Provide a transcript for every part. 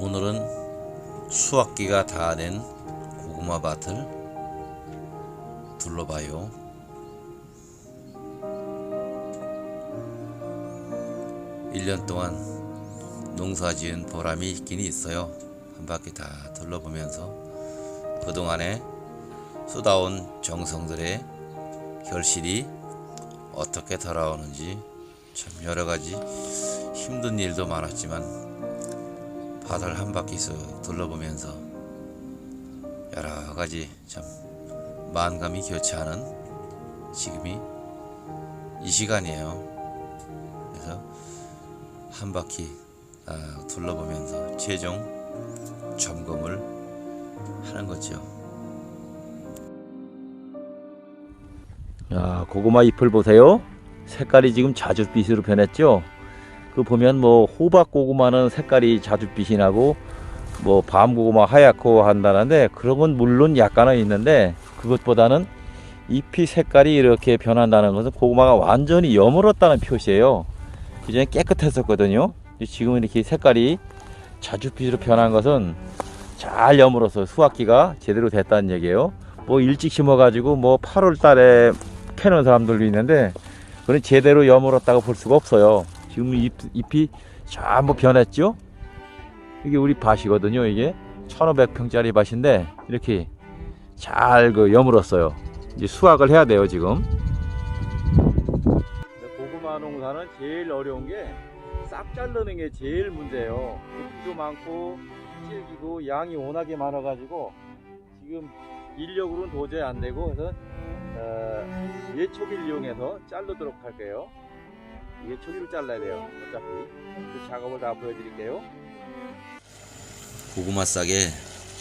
오늘은 수확기가 다 된 고구마 밭을 둘러봐요. 일 년 동안 농사 지은 보람이 있긴 있어요. 한 바퀴 다 둘러보면서 그동안에 쏟아온 정성들의 결실이 어떻게 돌아오는지 참 여러 가지 힘든 일도 많았지만 바다를 한 바퀴씩 둘러보면서 여러 가지 참 만감이 교차하는 지금이 이 시간이에요. 그래서 한 바퀴 아, 둘러보면서 최종 점검을 하는 거죠. 야, 고구마 잎을 보세요. 색깔이 지금 자줏빛으로 변했죠. 그 보면 뭐 호박 고구마는 색깔이 자줏빛이 나고 뭐 밤 고구마 하얗고 한다는데 그런 건 물론 약간은 있는데 그것보다는 잎이 색깔이 이렇게 변한다는 것은 고구마가 완전히 여물었다는 표시예요. 그전에 깨끗했었거든요. 지금은 이렇게 색깔이 자줏빛으로 변한 것은 잘 여물어서 수확기가 제대로 됐다는 얘기예요. 뭐 일찍 심어 가지고 뭐 8월 달에 캐는 사람들도 있는데 그건 제대로 여물었다고 볼 수가 없어요. 지금 잎, 잎이 전부 변했죠? 이게 우리 밭이거든요. 이게 1500평짜리 밭인데 이렇게 잘 그 여물었어요. 이제 수확을 해야 돼요, 지금. 고구마 농사는 제일 어려운 게 싹 자르는 게 제일 문제예요. 비도 많고 질기고 양이 워낙에 많아 가지고 지금 인력으로는 도저히 안 되고 그래서 어, 예초기를 이용해서 자르도록 할게요. 예초기로 잘라야 돼요. 어차피 그 작업을 다 보여드릴게요. 고구마 싹의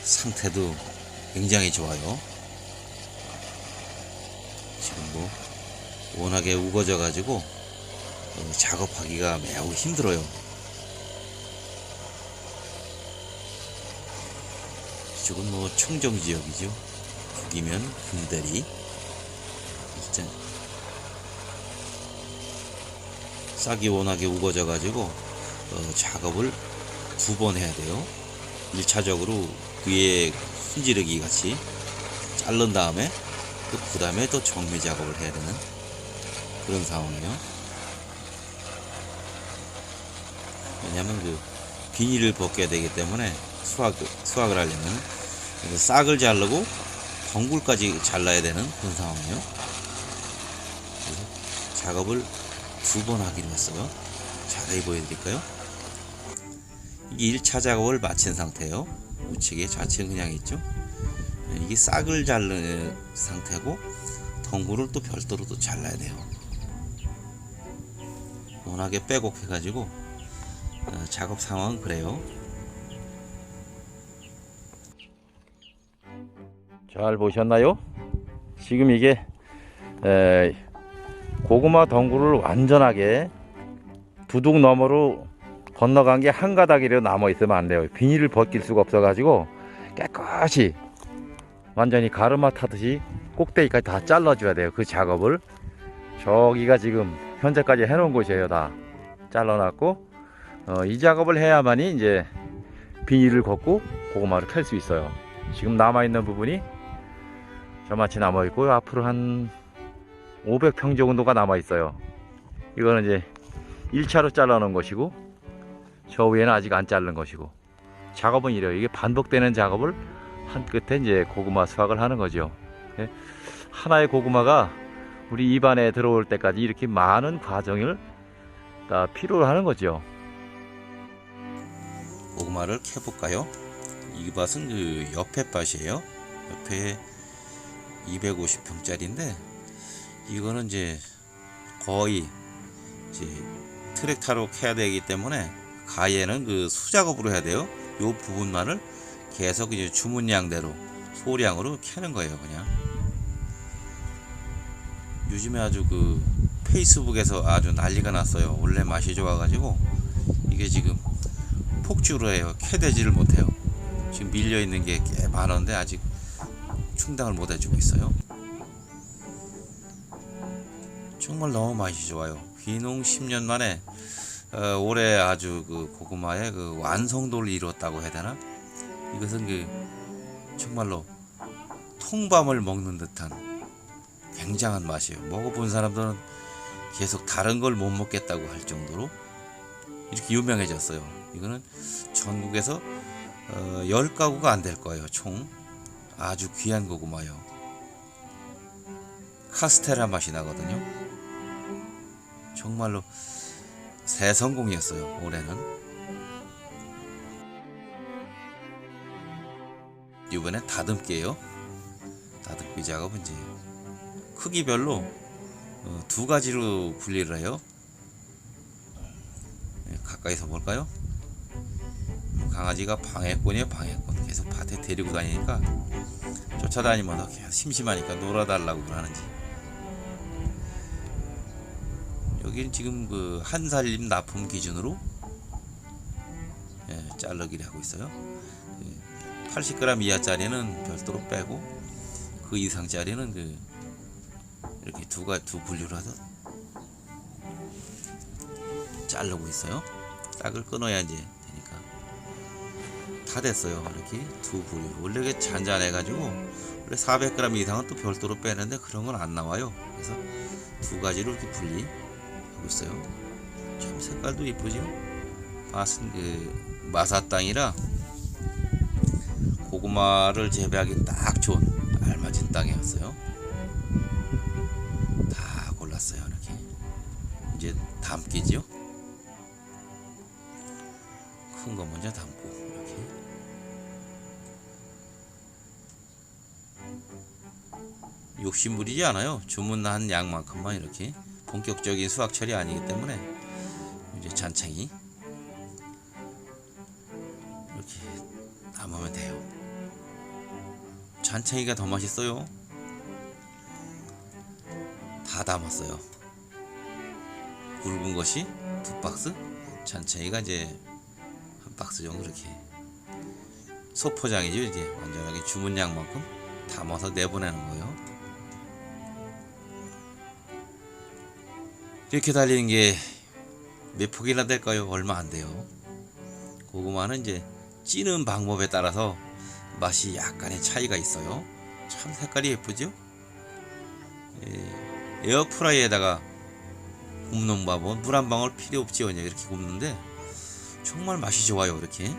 상태도 굉장히 좋아요. 지금 뭐 워낙에 우거져 가지고 어, 작업하기가 매우 힘들어요. 이쪽은 뭐 청정 지역이죠. 북이면 금대리. 진짜 싹이 워낙에 우거져 가지고 어, 작업을 두 번 해야 돼요. 1차적으로 위에 순지르기 같이 자른 다음에 또그 다음에 또 정미 작업을 해야 되는 그런 상황이에요. 왜냐하면 그 비닐을 벗겨야 되기 때문에 수확, 수확을 하려면 싹을 자르고 덩굴까지 잘라야 되는 그런 상황이에요. 작업을 두 번 하기로 했어요. 자세히 보여드릴까요? 이게 1차 작업을 마친 상태예요. 우측에 좌측은 그냥 있죠. 이게 싹을 자르는 상태고 덩굴을 또 별도로 또 잘라야 돼요. 워낙에 빼곡해가지고 어, 작업 상황은 그래요. 잘 보셨나요? 지금 이게 에, 고구마 덩굴을 완전하게 두둑 너머로 건너간 게 한 가닥이라도 남아 있으면 안 돼요. 비닐을 벗길 수가 없어 가지고 깨끗이 완전히 가르마 타듯이 꼭대기까지 다 잘라줘야 돼요. 그 작업을 저기가 지금 현재까지 해놓은 곳이에요. 다 잘라놨고 어, 이 작업을 해야만이 이제 비닐을 걷고 고구마를 캘 수 있어요. 지금 남아 있는 부분이 저마치 남아 있고 앞으로 한 500평 정도가 남아 있어요. 이거는 이제 1차로 잘라 놓은 것이고 저 위에는 아직 안 자른 것이고 작업은 이래요. 이게 반복되는 작업을 한 끝에 이제 고구마 수확을 하는 거죠. 예. 하나의 고구마가 우리 입안에 들어올 때까지 이렇게 많은 과정을 다 필요로 하는 거죠. 고구마를 캐볼까요? 이 밭은 그 옆에 밭이에요. 옆에 250평짜리인데 이거는 이제 거의 이제 트랙 타로 캐야 되기 때문에 가에는 그 수작업으로 해야 돼요. 요 부분만을 계속 이제 주문량대로 소량으로 캐는 거예요, 그냥. 요즘에 아주 그 페이스북에서 아주 난리가 났어요. 원래 맛이 좋아가지고 이게 지금 폭주로 해요. 캐대지를 못해요. 지금 밀려 있는 게 꽤 많은데 아직 충당을 못 해주고 있어요. 정말 너무 맛이 좋아요. 귀농 10년 만에 어, 올해 아주 그 고구마의 그 완성도를 이뤘다고 해야 되나? 이것은 그 정말로 통밤을 먹는 듯한 굉장한 맛이에요. 먹어본 사람들은 계속 다른 걸 못 먹겠다고 할 정도로 이렇게 유명해졌어요. 이거는 전국에서 어, 10가구가 안 될 거예요. 총 아주 귀한 고구마요. 카스테라 맛이 나거든요. 정말로 새 성공이었어요. 올해는. 이번엔 다듬기예요. 다듬기 작업은 이제 크기별로 어, 두 가지로 분리를 해요. 예, 가까이서 볼까요? 음, 강아지가 방해꾼이에요, 방해꾼. 계속 밭에 데리고 다니니까 쫓아다니면서 계속 심심하니까 놀아달라고 그러는지. 여기는 지금 그 한 살림 납품 기준으로 예, 자르기를 하고 있어요. 80g 이하짜리는 별도로 빼고 그 이상짜리는 그 이렇게 두가 두 분류를 해서 자르고 있어요. 싹을 끊어야 이제 되니까 다 됐어요. 이렇게 두 분류. 원래 이게 잔잔해가지고 원래 400g 이상은 또 별도로 빼는데 그런 건 안 나와요. 그래서 두 가지로 이렇게 분리 하고 있어요. 참 색깔도 이쁘죠. 맛은 그 마사 땅이라 고구마를 재배하기 딱 좋은 알맞은 땅이었어요. 다 골랐어요 이렇게. 이제 담기죠. 큰거 먼저 담고 이렇게. 욕심부리지 않아요. 주문한 양만큼만 이렇게 본격적인 수확철이 아니기 때문에 이제 잔챙이 이렇게 담으면 돼요. 잔챙이가 더 맛있어요. 다 담았어요. 굵은 것이 두 박스, 잔챙이가 이제 한 박스 정도 이렇게 소포장이죠. 이제 완전하게 주문량만큼 담아서 내보내는 거예요. 이렇게 달리는 게 몇 폭이나 될까요? 얼마 안 돼요. 고구마는 이제 찌는 방법에 따라서 맛이 약간의 차이가 있어요. 참 색깔이 예쁘죠? 예, 에어프라이에다가 굽는 밥은 물 한 방울 필요 없지요. 이렇게 굽는데 정말 맛이 좋아요. 이렇게.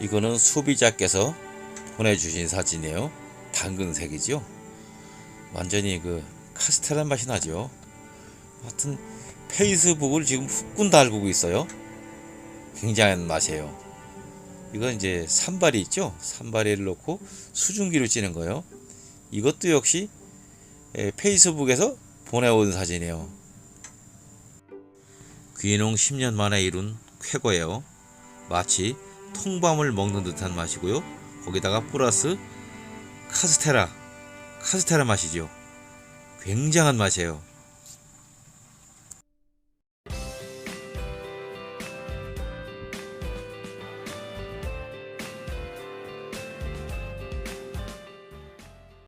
이거는 소비자께서 보내주신 사진이에요. 당근색이죠. 완전히 그 카스테라 맛이 나죠. 하여튼 페이스북을 지금 후끈 달구고 있어요. 굉장한 맛이에요. 이건 이제 산발이 있죠. 산발이를 넣고 수증기로 찌는 거예요. 이것도 역시 에, 페이스북에서 보내온 사진이에요. 귀농 10년 만에 이룬 쾌거예요. 마치 통밤을 먹는 듯한 맛이고요. 거기다가 플러스 카스테라, 카스테라 맛이죠. 굉장한 맛이에요.